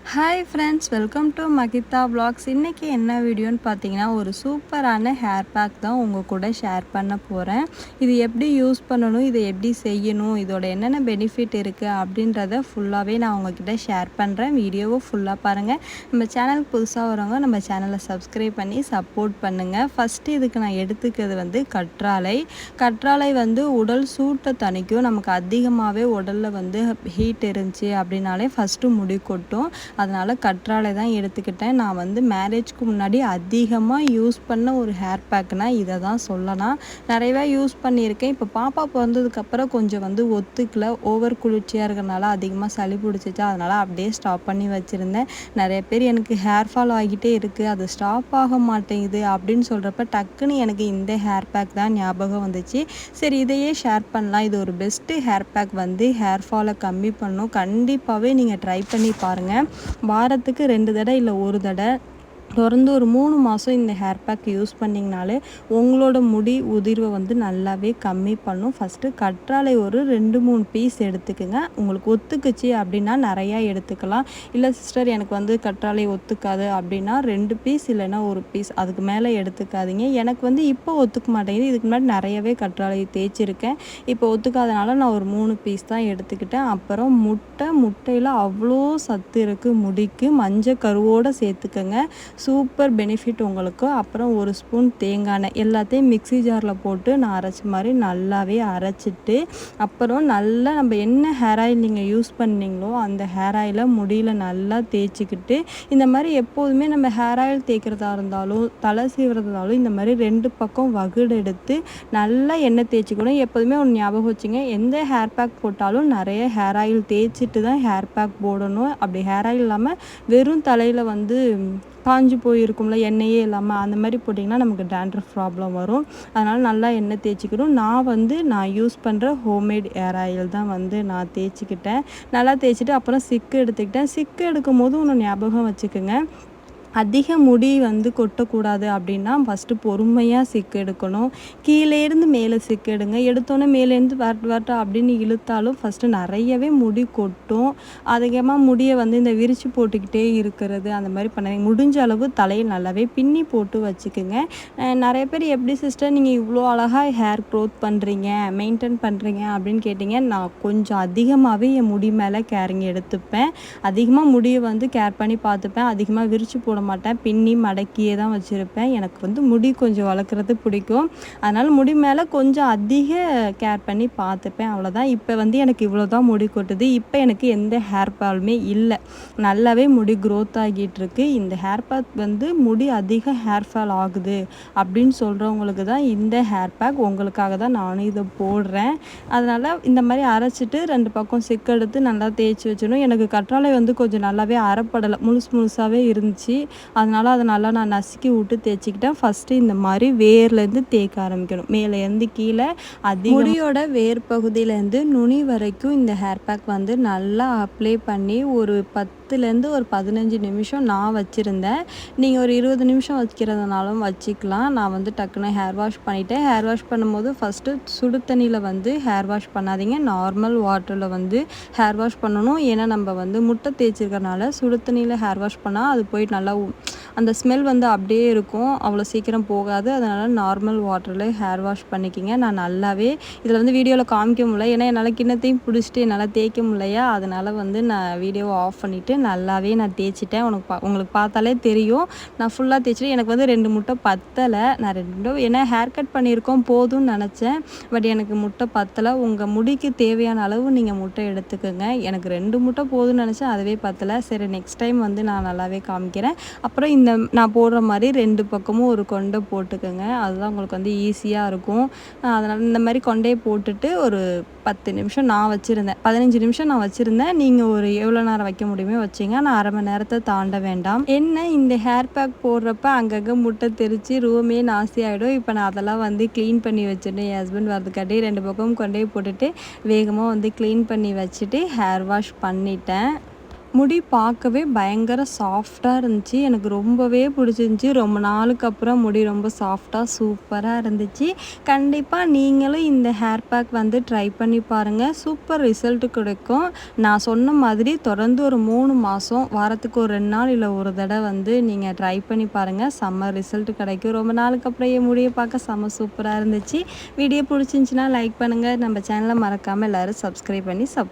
Hi friends welcome to Mahitha vlogs இன்றைக்கி என்ன வீடியோன்னு பார்த்தீங்கன்னா ஒரு சூப்பரான ஹேர் பேக் தான் உங்கள் கூட ஷேர் பண்ண போகிறேன் இது எப்படி யூஸ் பண்ணணும் இதை எப்படி செய்யணும் இதோட என்னென்ன பெனிஃபிட் இருக்குது அப்படின்றத ஃபுல்லாகவே நான் உங்ககிட்ட ஷேர் பண்ணுறேன் வீடியோவை ஃபுல்லாக பாருங்கள் நம்ம சேனலுக்கு புதுசாக வரவங்க நம்ம சேனலை சப்ஸ்கிரைப் பண்ணி சப்போர்ட் பண்ணுங்கள் ஃபஸ்ட்டு இதுக்கு நான் எடுத்துக்கிறது வந்து கற்றாழை. கற்றாழை வந்து உடல் சூட்டை தணிக்கும். நமக்கு அதிகமாகவே உடலில் வந்து ஹீட் இருந்துச்சு அப்படின்னாலே ஃபஸ்ட்டு முடி கொட்டும். அதனால் கற்றாழை தான் எடுத்துக்கிட்டேன். நான் வந்து மேரேஜ்க்கு முன்னாடி அதிகமாக யூஸ் பண்ண ஒரு ஹேர் பேக்னால் இதை தான் சொல்லலாம். நிறையவே யூஸ் பண்ணியிருக்கேன். இப்போ பாப்பா பிறந்ததுக்கப்புறம் கொஞ்சம் வந்து ஒத்துக்கல. ஓவர் குளிர்ச்சியாக இருக்கிறனால அதிகமாக சளி பிடிச்சிச்சா அதனால் அப்படியே ஸ்டாப் பண்ணி வச்சுருந்தேன். நிறைய பேர் எனக்கு ஹேர் ஃபால் ஆகிட்டே இருக்குது அது ஸ்டாப் ஆக மாட்டேங்குது அப்படின்னு சொல்கிறப்ப டக்குன்னு எனக்கு இந்த ஹேர் பேக் தான் ஞாபகம் வந்துச்சு. சரி இதையே ஷேர் பண்ணலாம். இது ஒரு பெஸ்ட்டு ஹேர் பேக் வந்து ஹேர் ஃபாலை கம்மி பண்ணும். கண்டிப்பாகவே நீங்கள் ட்ரை பண்ணி பாருங்கள் வாரத்துக்கு ரெண்டு தடவை இல்லை ஒரு தடவை தொடர்ந்து ஒரு மூணு மாதம் இந்த ஹேர் பேக் யூஸ் பண்ணிங்கனாலே உங்களோட முடி உதிர்வை வந்து நல்லாவே கம்மி பண்ணும். ஃபஸ்ட்டு கற்றாழை ஒரு ரெண்டு மூணு பீஸ் எடுத்துக்கோங்க. உங்களுக்கு ஒத்துக்குச்சு அப்படின்னா நிறையா எடுத்துக்கலாம். இல்லை சிஸ்டர் எனக்கு வந்து கற்றாழை ஒத்துக்காது அப்படின்னா ரெண்டு பீஸ் இல்லைன்னா ஒரு பீஸ் அதுக்கு மேலே எடுத்துக்காதீங்க. எனக்கு வந்து இப்போ ஒத்துக்க மாட்டேங்குது. இதுக்கு முன்னாடி நிறையவே கற்றாழை தேய்ச்சிருக்கேன். இப்போ ஒத்துக்காதனால நான் ஒரு மூணு பீஸ் தான் எடுத்துக்கிட்டேன். அப்புறம் முட்டை முட்டையில் அவ்வளோ சத்து இருக்குது முடிக்கு மஞ்சள் கருவோடு சேர்த்துக்கோங்க. சூப்பர் பெனிஃபிட் உங்களுக்கு. அப்புறம் ஒரு ஸ்பூன் தேங்காய் எண்ணெய் எல்லாத்தையும் மிக்ஸி ஜாரில் போட்டு நான் அரைச்ச மாதிரி நல்லாவே அரைச்சிட்டு அப்புறம் நல்லா நம்ம என்ன ஹேர் ஆயில் நீங்கள் யூஸ் பண்ணீங்களோ அந்த ஹேர் ஆயிலை முடியல நல்லா தேய்ச்சிக்கிட்டு இந்த மாதிரி எப்போதுமே நம்ம ஹேர் ஆயில் தேய்க்கிறதா இருந்தாலும் தலை சீவுறதா இந்த மாதிரி ரெண்டு பக்கம் வகுடு எடுத்து நல்லா எண்ணெய் தேய்ச்சிக்கணும். எப்போதுமே ஒன்று ஞாபகம் வச்சுங்க எந்த ஹேர் பேக் போட்டாலும் நிறைய ஹேர் ஆயில் தேய்ச்சிட்டு தான் ஹேர் பேக் போடணும். அப்படி ஹேர் ஆயில் இல்லாமல் வெறும் தலையில் வந்து காஞ்சி போயிருக்கும்ல எண்ணெயே இல்லாமல் அந்த மாதிரி போட்டிங்கன்னா நமக்கு டேண்ட்ரஃப் ப்ராப்ளம் வரும். அதனால் நல்லா எண்ணெய் தேய்ச்சிக்கணும். நான் வந்து நான் யூஸ் பண்ணுற ஹோம்மேட் ஏர் ஆயில் தான் வந்து நான் தேய்ச்சிக்கிட்டேன். நல்லா தேய்ச்சிட்டு அப்புறம் சிக்கு எடுத்துக்கிட்டேன். சிக்கு எடுக்கும் போது ஒன்று ஞாபகம் வச்சுக்கோங்க. அதிக முடி வந்து கொட்டக்கூடாது அப்படின்னா ஃபஸ்ட்டு பொறுமையாக சிக்கு எடுக்கணும். கீழேருந்து மேலே சிக்கு எடுங்க. எடுத்தோன்னே மேலேருந்து வரட்டு வரட்டு அப்படின்னு இழுத்தாலும் ஃபஸ்ட்டு நிறையவே முடி கொட்டும். அதிகமாக முடியை வந்து இந்த விரித்து போட்டுக்கிட்டே இருக்கிறது அந்த மாதிரி பண்ணாதீங்க. முடிஞ்ச அளவு தலையை நல்லாவே பின்னி போட்டு வச்சுக்கோங்க. நிறைய பேர் எப்படி சிஸ்டர் நீங்கள் இவ்வளோ அழகாக ஹேர் க்ரோத் பண்ணுறீங்க மெயின்டைன் பண்ணுறீங்க அப்படின்னு கேட்டிங்க நான் கொஞ்சம் அதிகமாகவே என் முடி மேலே கேரிங் எடுத்துப்பேன். அதிகமாக முடியை வந்து கேர் பண்ணி பார்த்துப்பேன். அதிகமாக விரித்து போட மாட்டேன் பின்னி மடக்கியே தான் வச்சுருப்பேன். எனக்கு வந்து முடி கொஞ்சம் வளர்க்குறது பிடிக்கும். அதனால் முடி மேலே கொஞ்சம் அதிக கேர் பண்ணி பார்த்துப்பேன். அவ்வளோதான் இப்போ வந்து எனக்கு இவ்வளோ தான் முடி கொட்டுது. இப்போ எனக்கு எந்த ஹேர் ஃபாலுமே இல்லை. நல்லாவே முடி க்ரோத் ஆகிட்டு இருக்கு இந்த ஹேர் பேக் வந்து முடி அதிக ஹேர் ஃபால் ஆகுது அப்படின்னு சொல்கிறவங்களுக்கு தான் இந்த ஹேர் பேக் உங்களுக்காக தான் நானும் இதை போடுறேன். அதனால் இந்த மாதிரி அரைச்சிட்டு ரெண்டு பக்கம் சிக்கெடுத்து நல்லா தேய்ச்சி வச்சிடணும். எனக்கு கற்றாழை வந்து கொஞ்சம் நல்லாவே அரைப்படலை. முழுசு முழுசாகவே இருந்துச்சு. அதனால் அதை நல்லா நான் நசுக்கி விட்டு தேய்ச்சிக்கிட்டேன். ஃபஸ்ட்டு இந்த மாதிரி வேர்லேருந்து தேய்க்க ஆரம்பிக்கணும். மேலேருந்து கீழே அதிக முடியோட வேர் பகுதியிலேருந்து நுனி வரைக்கும் இந்த ஹேர் பேக் வந்து நல்லா அப்ளை பண்ணி ஒரு பத்துலேருந்து ஒரு பதினஞ்சு நிமிஷம் நான் வச்சுருந்தேன். நீங்கள் ஒரு இருபது நிமிஷம் வைக்கிறதுனாலும் வச்சுக்கலாம். நான் வந்து டக்குன்னு ஹேர் வாஷ் பண்ணிவிட்டேன் ஹேர் வாஷ் பண்ணும்போது ஃபஸ்ட்டு சுடு தண்ணியில் வந்து ஹேர் வாஷ் பண்ணாதீங்க. நார்மல் வாட்டரில் வந்து ஹேர் வாஷ் பண்ணணும். ஏன்னா நம்ம வந்து முட்டை தேய்ச்சிருக்கறனால சுடு தண்ணியில் ஹேர் வாஷ் பண்ணால் அது போய் நல்லா ao அந்த ஸ்மெல் வந்து அப்படியே இருக்கும். அவ்வளோ சீக்கிரம் போகாது. அதனால் நார்மல் வாட்டரில் ஹேர் வாஷ் பண்ணிக்கிங்க. நான் நல்லாவே இதில் வந்து வீடியோவில் காமிக்க முடியல. ஏன்னா என்னால் கிண்ணத்தையும் பிடிச்சிட்டு என்னால் தேய்க்க முடியலையா? அதனால் வந்து நான் வீடியோவை ஆஃப் பண்ணிவிட்டு நல்லாவே நான் தேய்ச்சிட்டேன். உனக்கு பா உங்களுக்கு பார்த்தாலே தெரியும். நான் ஃபுல்லாக தேய்ச்சிட்டு எனக்கு வந்து ரெண்டு முட்டை பத்தலை. நான் ரெண்டு ஏன்னா ஹேர் கட் பண்ணியிருக்கோம். போதும்னு நினச்சேன். பட் எனக்கு முட்டை பத்தலை. உங்கள் முடிக்கு தேவையான அளவு நீங்கள் முட்டை எடுத்துக்கோங்க. எனக்கு ரெண்டு முட்டை போதும்னு நினச்சேன். அதுவே பத்தலை. சரி நெக்ஸ்ட் டைம் வந்து நான் நல்லாவே காமிக்கிறேன். அப்புறம் இந்த நான் போடுற மாதிரி ரெண்டு பக்கமும் ஒரு கொண்டை போட்டுக்கோங்க. அதுதான் உங்களுக்கு வந்து ஈஸியாக இருக்கும். அதனால் இந்த மாதிரி கொண்டையை போட்டுட்டு ஒரு பத்து நிமிஷம் நான் வச்சுருந்தேன். பதினஞ்சு நிமிஷம் நான் வச்சுருந்தேன். நீங்கள் ஒரு எவ்வளோ நேரம் வைக்க முடியுமோ வச்சிங்க. நான் அரை மணி நேரத்தை தாண்ட வேண்டாம். என்ன இந்த ஹேர் பேக் போடுறப்ப அங்கங்கே முட்டை தெரித்து ரூமே நாசி ஆகிடும் இப்போ நான் அதெல்லாம் வந்து க்ளீன் பண்ணி வச்சுருந்தேன் என் ஹஸ்பண்ட் வரதுக்காட்டி ரெண்டு பக்கமும் கொண்டே போட்டுட்டு வேகமாக வந்து க்ளீன் பண்ணி வச்சுட்டு ஹேர் வாஷ் பண்ணிட்டேன். முடி பார்க்கவே பயங்கர சாஃப்டாக இருந்துச்சு. எனக்கு ரொம்பவே பிடிச்சிருந்துச்சி. ரொம்ப நாளுக்கு அப்புறம் முடி ரொம்ப சாஃப்டாக சூப்பராக இருந்துச்சு. கண்டிப்பாக நீங்களும் இந்த ஹேர் பேக் வந்து ட்ரை பண்ணி பாருங்கள் சூப்பர் ரிசல்ட் கிடைக்கும். நான் சொன்ன மாதிரி தொடர்ந்து ஒரு மூணு மாதம் வாரத்துக்கு ஒரு ரெண்டு நாள் இல்லை ஒரு தடவை வந்து நீங்கள் ட்ரை பண்ணி பாருங்கள் செம்ம ரிசல்ட் கிடைக்கும். ரொம்ப நாளுக்கு அப்புறம் என் முடியை பார்க்க செம்ம சூப்பராக இருந்துச்சு. வீடியோ பிடிச்சிருந்துச்சின்னா லைக் பண்ணுங்கள் நம்ம சேனலை மறக்காமல் எல்லோரும் சப்ஸ்கிரைப் பண்ணி சப்